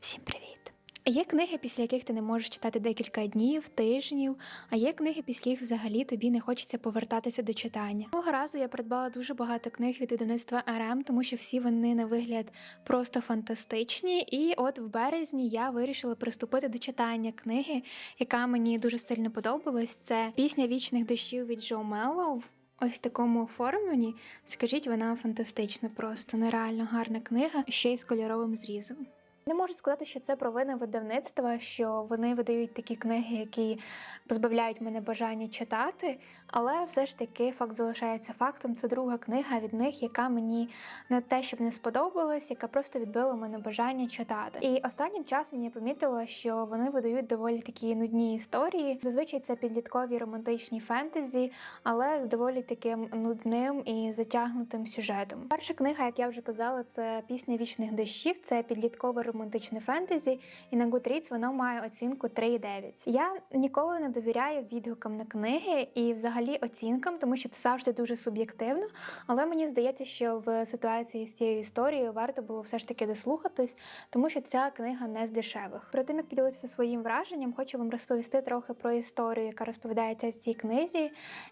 Всім привіт! Є книги, після яких ти не можеш читати декілька днів, тижнів, а є книги, після яких взагалі тобі не хочеться повертатися до читання. Того разу я придбала дуже багато книг від видавництва РМ, тому що всі вони на вигляд просто фантастичні. І от в березні я вирішила приступити до читання книги, яка мені дуже сильно подобалась. Це пісня вічних дощів від Джо Меллоу. Ось в такому оформленні. Скажіть, вона фантастична, просто нереально гарна книга, ще й з кольоровим зрізом. Не можу сказати, що це провина видавництва, що вони видають такі книги, які позбавляють мене бажання читати. Але все ж таки факт залишається фактом. Це друга книга від них, яка мені не те, щоб не сподобалась, яка просто відбила мене бажання читати. І останнім часом я помітила, що вони видають доволі такі нудні історії. Зазвичай це підліткові романтичні фентезі, але з доволі таким нудним і затягнутим сюжетом. Перша книга, як я вже казала, це пісня вічних дощів. Це підліткове романтичне фентезі, і на Goodreads воно має оцінку 3,9. Я ніколи не довіряю відгукам на книги і взагалі оцінкам, тому що це завжди дуже суб'єктивно. Але мені здається, що в ситуації з цією історією варто було все ж таки дослухатись, тому що ця книга не з дешевих. Перед тим як поділитися своїм враженням, хочу вам розповісти трохи про історію, яка розповідається в цій книзі.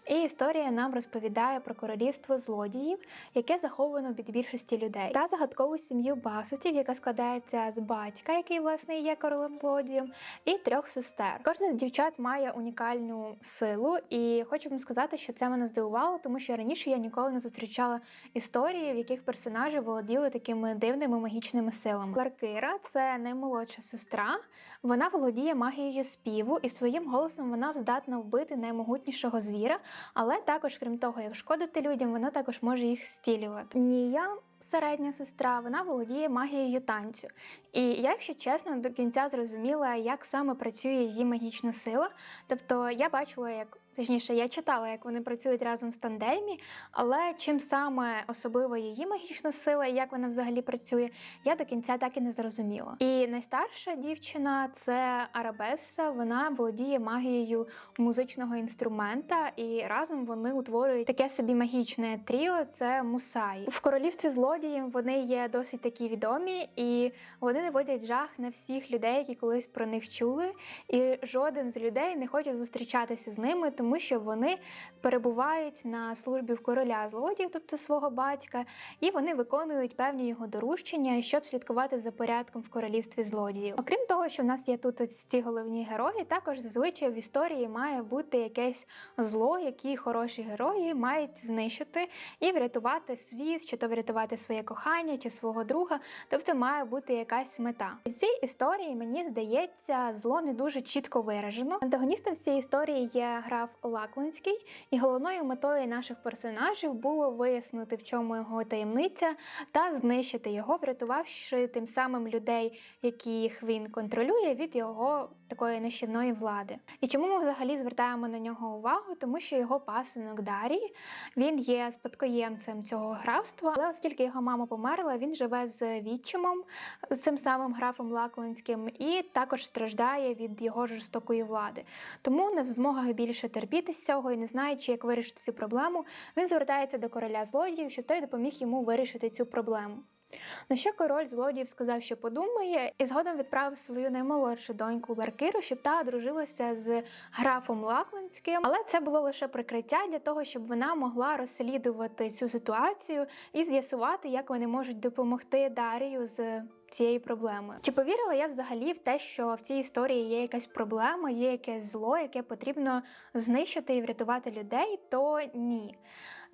І історія нам розповідає про королівство злодіїв, яке заховано від більшості людей, та загадкову сім'ю Басетів, яка складається з батька, який власне є королем злодієм, і трьох сестер. Кожна з дівчат має унікальну силу, і хочу вам сказати, що це мене здивувало, тому що раніше я ніколи не зустрічала історії, в яких персонажі володіли такими дивними магічними силами. Ларкира це наймолодша сестра. Вона володіє магією співу, і своїм голосом вона здатна вбити наймогутнішого звіра, але також, крім того, як шкодити людям, вона також може їх стілювати. Нія середня сестра, вона володіє магією танцю. І я, якщо чесно, до кінця зрозуміла, як саме працює її магічна сила. Тобто я бачила, як точніше, я читала, як вони працюють разом в тандемі, але чим саме особлива її магічна сила і як вона взагалі працює, я до кінця так і не зрозуміла. І найстарша дівчина це Арабеса. Вона володіє магією музичного інструмента, і разом вони утворюють таке собі магічне тріо. Це мусаї. В королівстві злодіїв вони є досить такі відомі, і вони наводять жах на всіх людей, які колись про них чули. І жоден з людей не хоче зустрічатися з ними, тому що вони перебувають на службі в короля злодіїв, тобто свого батька, і вони виконують певні його доручення, щоб слідкувати за порядком в королівстві злодіїв. Окрім того, що в нас є тут ось ці головні герої, також зазвичай в історії має бути якесь зло, які хороші герої мають знищити і врятувати світ, чи то врятувати своє кохання чи свого друга. Тобто має бути якась мета. В цій історії мені здається, зло не дуже чітко виражено. Антагоністом в історії є граф Лаклинський, і головною метою наших персонажів було вияснити, в чому його таємниця, та знищити його, врятувавши тим самим людей, яких він контролює, від його такої нищівної влади. І чому ми взагалі звертаємо на нього увагу? Тому що його пасинок Дарій він є спадкоємцем цього графства, але оскільки його мама померла, він живе з відчимом, з цим самим графом Лаклинським, і також страждає від його жорстокої влади. Тому не в змогах більше терпіти з цього і не знаючи, як вирішити цю проблему, він звертається до короля злодіїв, щоб той допоміг йому вирішити цю проблему. На що король злодіїв сказав, що подумає, і згодом відправив свою наймолодшу доньку Ларкиру, щоб та одружилася з графом Лаклинським. Але це було лише прикриття для того, щоб вона могла розслідувати цю ситуацію і з'ясувати, як вони можуть допомогти Дарію з. Цією проблемою. Чи повірила я взагалі в те, що в цій історії є якась проблема, є якесь зло, яке потрібно знищити і врятувати людей, то ні.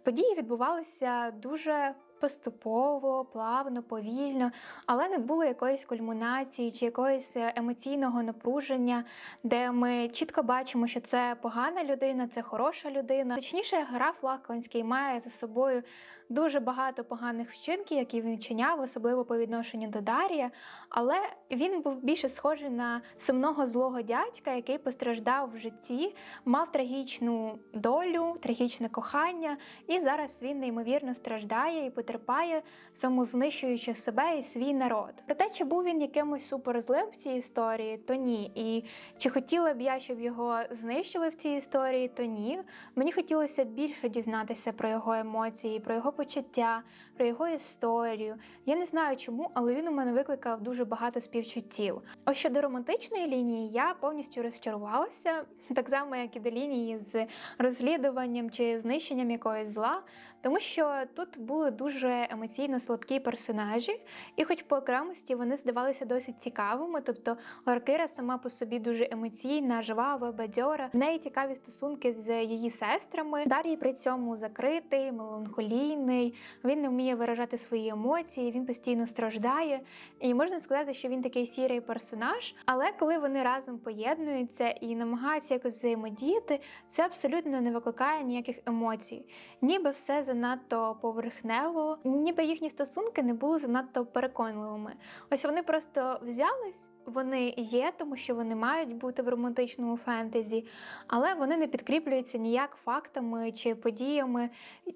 Події відбувалися дуже поступово, плавно, повільно, але не було якоїсь кульмінації чи якогось емоційного напруження, де ми чітко бачимо, що це погана людина, це хороша людина. Точніше, граф Лакланський має за собою дуже багато поганих вчинків, які він вчиняв, особливо по відношенню до Дарія. Але він був більше схожий на сумного злого дядька, який постраждав в житті, мав трагічну долю, трагічне кохання, і зараз він неймовірно страждає і потребує потерпає, самознищуючи себе і свій народ. Проте, чи був він якимось суперзлим в цій історії, то ні. І чи хотіла б я, щоб його знищили в цій історії, то ні. Мені хотілося більше дізнатися про його емоції, про його почуття, про його історію. Я не знаю чому, але він у мене викликав дуже багато співчуттів. Ось щодо романтичної лінії, я повністю розчарувалася, так само, як і до лінії з розслідуванням чи знищенням якогось зла, тому що тут були дуже емоційно слабкі персонажі, і, хоч по окремості вони здавалися досить цікавими, тобто Ларкира сама по собі дуже емоційна, жвава, бадьора. В неї цікаві стосунки з її сестрами. Дарій при цьому закритий, меланхолійний. Він не вміє виражати свої емоції, він постійно страждає. І можна сказати, що він такий сірий персонаж. Але коли вони разом поєднуються і намагаються якось взаємодіяти, це абсолютно не викликає ніяких емоцій. Ніби все занадто поверхнево, ніби їхні стосунки не були занадто переконливими. Ось вони просто взялись. Вони є, тому що вони мають бути в романтичному фентезі, але вони не підкріплюються ніяк фактами чи подіями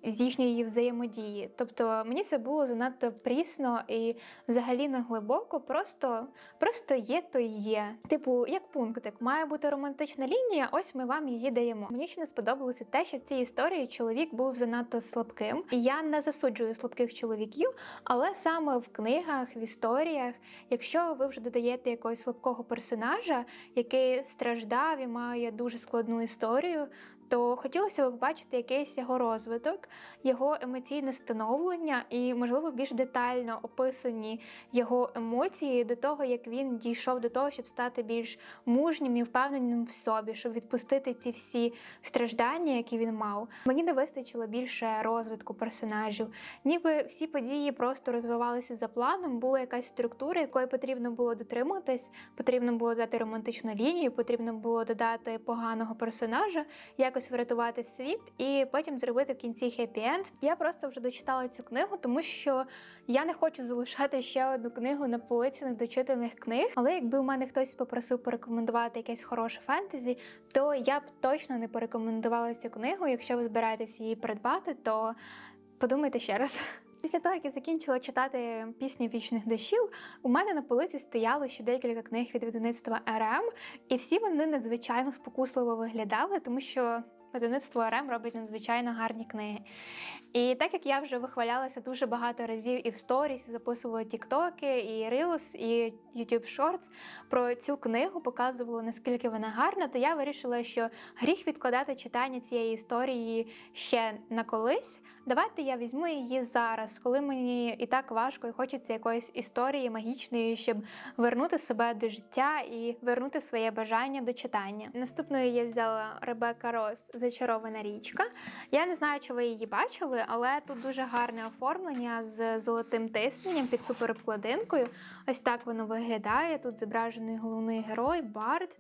з їхньої взаємодії. Тобто мені це було занадто прісно і взагалі не глибоко, просто, просто є, то є. Типу, як пунктик, має бути романтична лінія, ось ми вам її даємо. Мені ще не сподобалося те, що в цій історії чоловік був занадто слабким. Я не засуджую слабких чоловіків, але саме в книгах, в історіях, якщо ви вже додаєте якогось слабкого персонажа, який страждав і має дуже складну історію, то хотілося б побачити якийсь його розвиток, його емоційне становлення і, можливо, більш детально описані його емоції до того, як він дійшов до того, щоб стати більш мужнім і впевненим в собі, щоб відпустити ці всі страждання, які він мав. Мені не вистачило більше розвитку персонажів. Ніби всі події просто розвивалися за планом, була якась структура, якої потрібно було дотриматись, потрібно було дати романтичну лінію, потрібно було додати поганого персонажа. Якось врятувати світ і потім зробити в кінці хеппі-енд. Я просто вже дочитала цю книгу, тому що я не хочу залишати ще одну книгу на полиці недочитаних книг. Але якби у мене хтось попросив порекомендувати якесь хороше фентезі, то я б точно не порекомендувала цю книгу. Якщо ви збираєтесь її придбати, то подумайте ще раз. Після того, як я закінчила читати пісню вічних дощів, у мене на полиці стояло ще декілька книг від видавництва РМ, і всі вони надзвичайно спокусливо виглядали, тому що видавництво РМ робить надзвичайно гарні книги. І так як я вже вихвалялася дуже багато разів і в сторіс, і записувала тіктоки, і Reels, і YouTube Shorts про цю книгу, показувала наскільки вона гарна, то я вирішила, що гріх відкладати читання цієї історії ще на колись. Давайте я візьму її зараз, коли мені і так важко, і хочеться якоїсь історії магічної, щоб вернути себе до життя і вернути своє бажання до читання. Наступною я взяла Ребека Рос Зачарована річка. Я не знаю, чи ви її бачили, але тут дуже гарне оформлення з золотим тисненням під суперобкладинкою. Ось так воно виглядає. Тут зображений головний герой, Бард.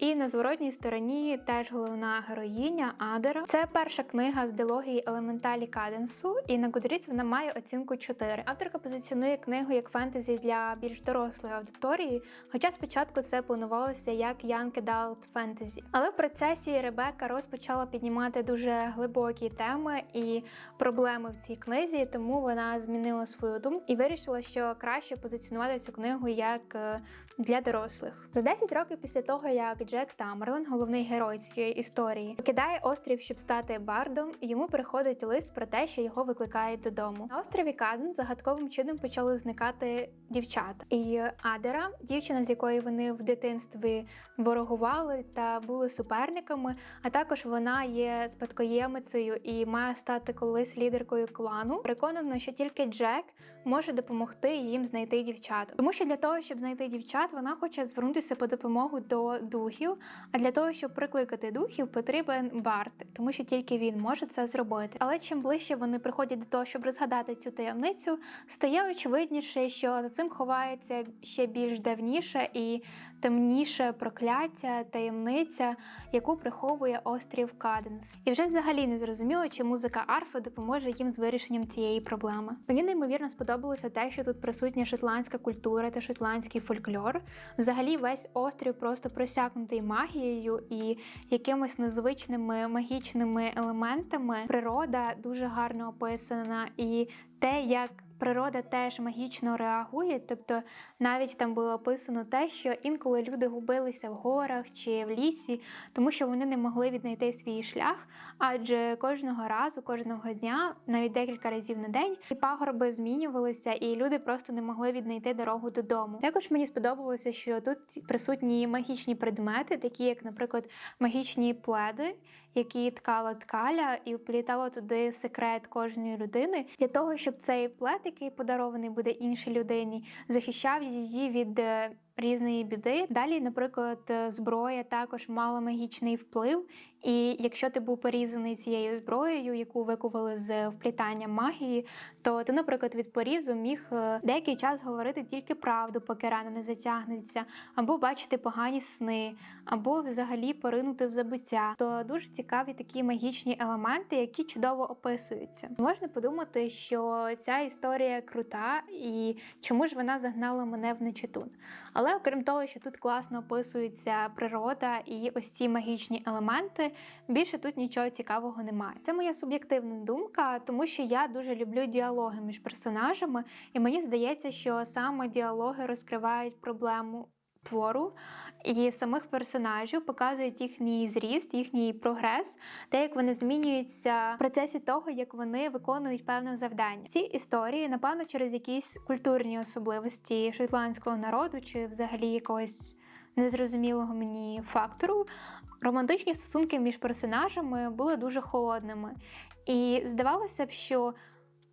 І на зворотній стороні теж головна героїня Адера. Це перша книга з дилогії елементалі Каденсу, і на Goodreads вона має оцінку 4. Авторка позиціонує книгу як фентезі для більш дорослої аудиторії, хоча спочатку це планувалося як Young Adult Fantasy. Але в процесі Ребекка розпочала піднімати дуже глибокі теми і проблеми в цій книзі, тому вона змінила свою думку і вирішила, що краще позиціонувати цю книгу як е, для дорослих. За 10 років після того, як Джек Тамерлен, головний герой цієї історії, покидає острів, щоб стати бардом, йому приходить лист про те, що його викликають додому. На острові Каден загадковим чином почали зникати дівчата. І Адера, дівчина, з якої вони в дитинстві ворогували та були суперниками, а також вона є спадкоємицею і має стати колись лідеркою клану. Переконана, що тільки Джек може допомогти їм знайти дівчат. Тому що для того, щоб знайти дівчат, вона хоче звернутися по допомогу до духів. А для того, щоб прикликати духів, потрібен Барт, тому що тільки він може це зробити. Але чим ближче вони приходять до того, щоб розгадати цю таємницю, стає очевидніше, що за цим ховається ще більш давніше і темніше прокляття, таємниця, яку приховує острів Каденс. І вже взагалі не зрозуміло, чи музика арфи допоможе їм з вирішенням цієї проблеми. Мені неймовірно сподобалося те, що тут присутня шотландська культура та шотландський фольклор. Взагалі, весь острів просто просякнутий магією і якимись незвичними магічними елементами. Природа дуже гарно описана, і те, як природа теж магічно реагує. Тобто навіть там було описано те, що інколи люди губилися в горах чи в лісі, тому що вони не могли віднайти свій шлях, адже кожного разу, кожного дня, навіть декілька разів на день, і пагорби змінювалися, і люди просто не могли віднайти дорогу додому. Також мені сподобалося, що тут присутні магічні предмети, такі як, наприклад, магічні пледи, які ткала ткаля, і вплітала туди секрет кожної людини для того, щоб цей плед, який подарований буде іншій людині, захищав її від е, різної біди. Далі, наприклад, е, зброя також мала магічний вплив. І якщо ти був порізаний цією зброєю, яку викували з вплітанням магії, то ти, наприклад, від порізу міг е, деякий час говорити тільки правду, поки рана не затягнеться, або бачити погані сни, або взагалі поринути в забуття. То дуже цікаві такі магічні елементи, які чудово описуються. Можна подумати, що ця історія крута і чому ж вона загнала мене в нечитун. Але окрім того, що тут класно описується природа і ось ці магічні елементи, більше тут нічого цікавого немає. Це моя суб'єктивна думка, тому що я дуже люблю діалоги між персонажами, і мені здається, що саме діалоги розкривають проблему. Твору і самих персонажів показують їхній зріст, їхній прогрес, те, як вони змінюються в процесі того, як вони виконують певне завдання. Ці історії, напевно, через якісь культурні особливості шотландського народу чи взагалі якогось незрозумілого мені фактору, романтичні стосунки між персонажами були дуже холодними. І здавалося б, що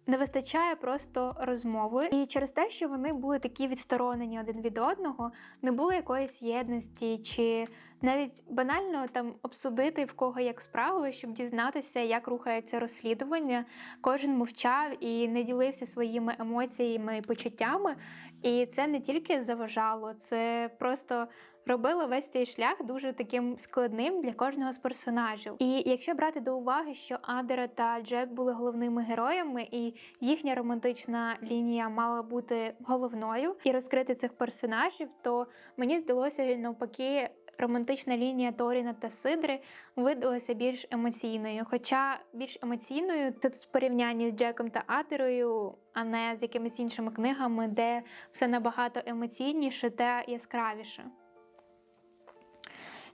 не вистачає просто розмови, і через те, що вони були такі відсторонені один від одного, не було якоїсь єдності, чи навіть банально там обсудити в кого як справи, щоб дізнатися, як рухається розслідування. Кожен мовчав і не ділився своїми емоціями і почуттями. І це не тільки заважало, це просто робило весь цей шлях дуже таким складним для кожного з персонажів. І якщо брати до уваги, що Адера та Джек були головними героями, і їхня романтична лінія мала бути головною і розкрити цих персонажів, то мені здалося навпаки. Романтична лінія Торіна та Сидри видалася більш емоційною. Хоча більш емоційною це тут в порівнянні з Джеком та Адерою, а не з якимись іншими книгами, де все набагато емоційніше та яскравіше.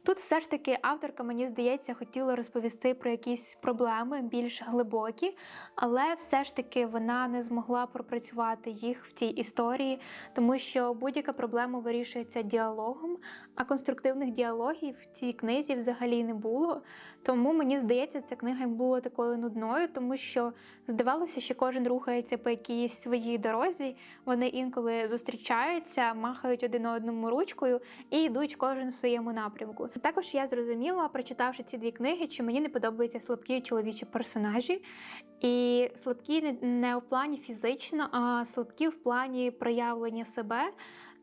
Тут все ж таки авторка, мені здається, хотіла розповісти про якісь проблеми більш глибокі, але все ж таки вона не змогла пропрацювати їх в цій історії, тому що будь-яка проблема вирішується діалогом, а конструктивних діалогів в цій книзі взагалі не було. Тому мені здається, ця книга була такою нудною, тому що здавалося, що кожен рухається по якійсь своїй дорозі. Вони інколи зустрічаються, махають один одному ручкою і йдуть кожен в своєму напрямку. Також я зрозуміла, прочитавши ці дві книги, що мені не подобаються слабкі чоловічі персонажі, і слабкі не в плані фізично, а слабкі в плані проявлення себе.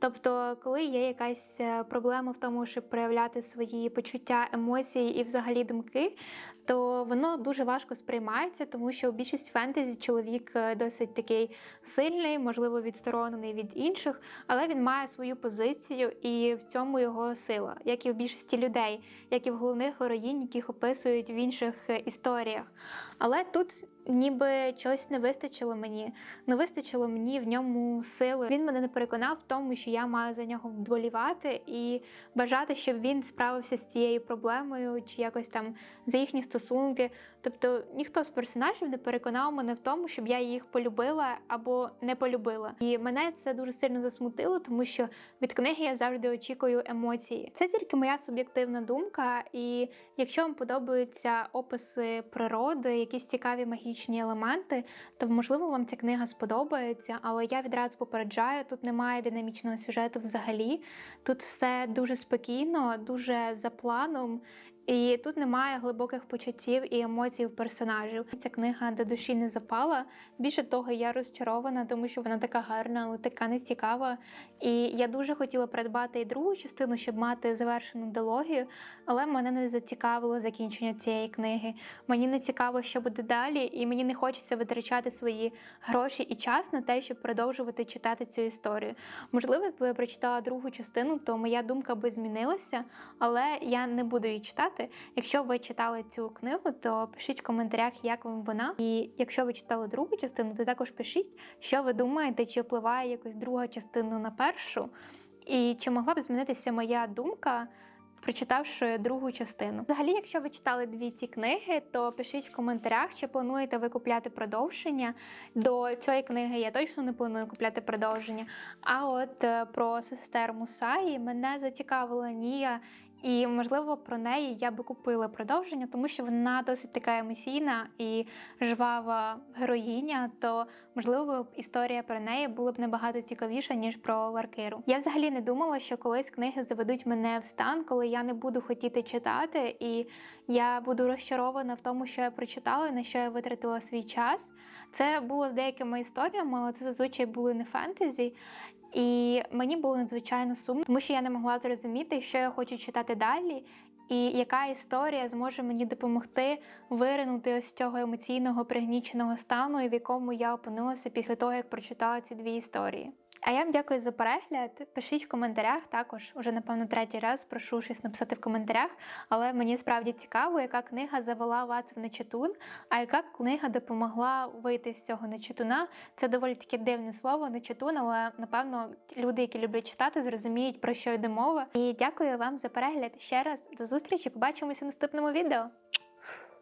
Тобто, коли є якась е, проблема в тому, щоб проявляти свої почуття, емоції і взагалі думки, то воно дуже важко сприймається, тому що у більшість фентезі чоловік е, досить такий сильний, можливо, відсторонений від інших, але він має свою позицію, і в цьому його сила, як і в більшості людей, як і в головних героїнь, яких описують в інших е, історіях. Але тут ніби чогось не вистачило мені, не вистачило мені в ньому сили. Він мене не переконав в тому, що я маю за нього вболівати і бажати, щоб він справився з цією проблемою, чи якось там за їхні стосунки. Тобто ніхто з персонажів не переконав мене в тому, щоб я їх полюбила або не полюбила. І мене це дуже сильно засмутило, тому що від книги я завжди очікую емоції. Це тільки моя суб'єктивна думка. І якщо вам подобаються описи природи, якісь цікаві магічні елементи, то можливо вам ця книга сподобається. Але я відразу попереджаю, тут немає динамічного сюжету взагалі. Тут все дуже спокійно, дуже за планом. І тут немає глибоких почуттів і емоцій в персонажів. Ця книга до душі не запала. Більше того, я розчарована, тому що вона така гарна, але така нецікава. І я дуже хотіла придбати і другу частину, щоб мати завершену дилогію, але мене не зацікавило закінчення цієї книги. Мені не цікаво, що буде далі, і мені не хочеться витрачати свої гроші і час на те, щоб продовжувати читати цю історію. Можливо, якби я прочитала другу частину, то моя думка би змінилася, але я не буду її читати. Якщо ви читали цю книгу, то пишіть в коментарях, як вам вона. І якщо ви читали другу частину, то також пишіть, що ви думаєте, чи впливає якось друга частина на першу, і чи могла б змінитися моя думка. Прочитавши другу частину. Взагалі, якщо ви читали дві ці книги, то пишіть в коментарях, чи плануєте ви купляти продовження. До цієї книги я точно не планую купляти продовження. А от е, про сестер Мусаї мене зацікавила Нія, і можливо про неї я би купила продовження, тому що вона досить така емоційна і жвава героїня. То можливо історія про неї була б набагато цікавіша ніж про Ларкиру. Я взагалі не думала, що колись книги заведуть мене в стан, коли я не буду хотіти читати, і я буду розчарована в тому, що я прочитала, на що я витратила свій час. Це було з деякими історіями, але це зазвичай були не фентезі. І мені було надзвичайно сумно, тому що я не могла зрозуміти, що я хочу читати далі, і яка історія зможе мені допомогти виринути ось цього емоційного пригніченого стану, в якому я опинилася після того, як прочитала ці дві історії. А я вам дякую за перегляд. Пишіть в коментарях також, уже напевно третій раз прошу щось написати в коментарях. Але мені справді цікаво, яка книга завела вас в нечитун, а яка книга допомогла вийти з цього нечитуна. Це доволі таке дивне слово нечитун, але напевно люди, які люблять читати, зрозуміють про що йде мова. І дякую вам за перегляд ще раз. До зустрічі, побачимося в наступному відео.